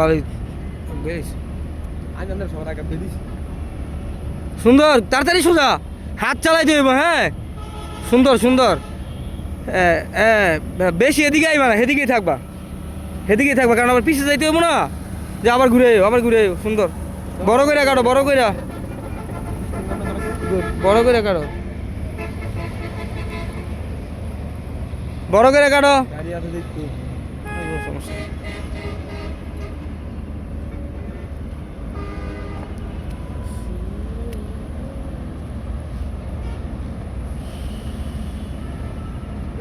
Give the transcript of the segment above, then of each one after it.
ভালোই সুন্দর তাড়াতাড়ি সোজা। হাত চালাই দেব হ্যাঁ? সুন্দর সুন্দর। এ, বেশি এদিকে আইবা না সেদিকেই থাকবা। সেদিকেই থাকবা কারণ আবার পিছিয়ে যাইতে হব না। যে আবার ঘুরে আইও, আবার ঘুরে আইও, সুন্দর। বড় করে কাটো বড় করে বড় করে কাটো। বড় করে কাটো।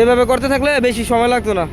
এভাবে করতে থাকলে বেশি সময় লাগতো না।